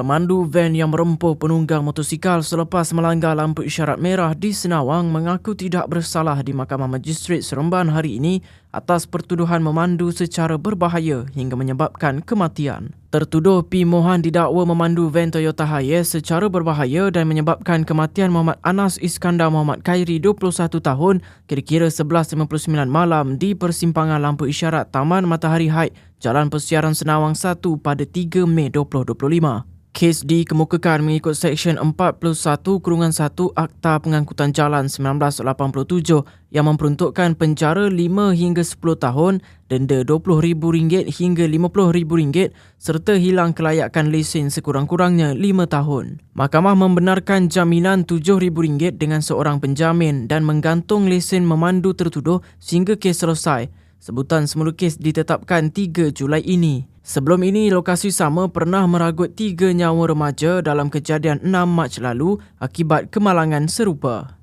Pemandu van yang merempuh penunggang motosikal selepas melanggar lampu isyarat merah di Senawang mengaku tidak bersalah di Mahkamah Magistrate Seremban hari ini atas pertuduhan memandu secara berbahaya hingga menyebabkan kematian. Tertuduh P. Mohan didakwa memandu van Toyota Hiace secara berbahaya dan menyebabkan kematian Muhammad Anas Iskandar Muhammad Khairi 21 tahun kira-kira 11.59 malam di persimpangan lampu isyarat Taman Matahari Haid, Jalan Persiaran Senawang 1 pada 3 Mei 2025. Kes dikemukakan mengikut Seksyen 41 Kurungan 1 Akta Pengangkutan Jalan 1987 yang memperuntukkan penjara 5 hingga 10 tahun, denda RM20,000 hingga RM50,000 serta hilang kelayakan lesen sekurang-kurangnya 5 tahun. Mahkamah membenarkan jaminan RM7,000 dengan seorang penjamin dan menggantung lesen memandu tertuduh sehingga kes selesai. Sebutan semula kes ditetapkan 3 Julai ini. Sebelum ini, lokasi sama pernah meragut tiga nyawa remaja dalam kejadian 6 Mac lalu akibat kemalangan serupa.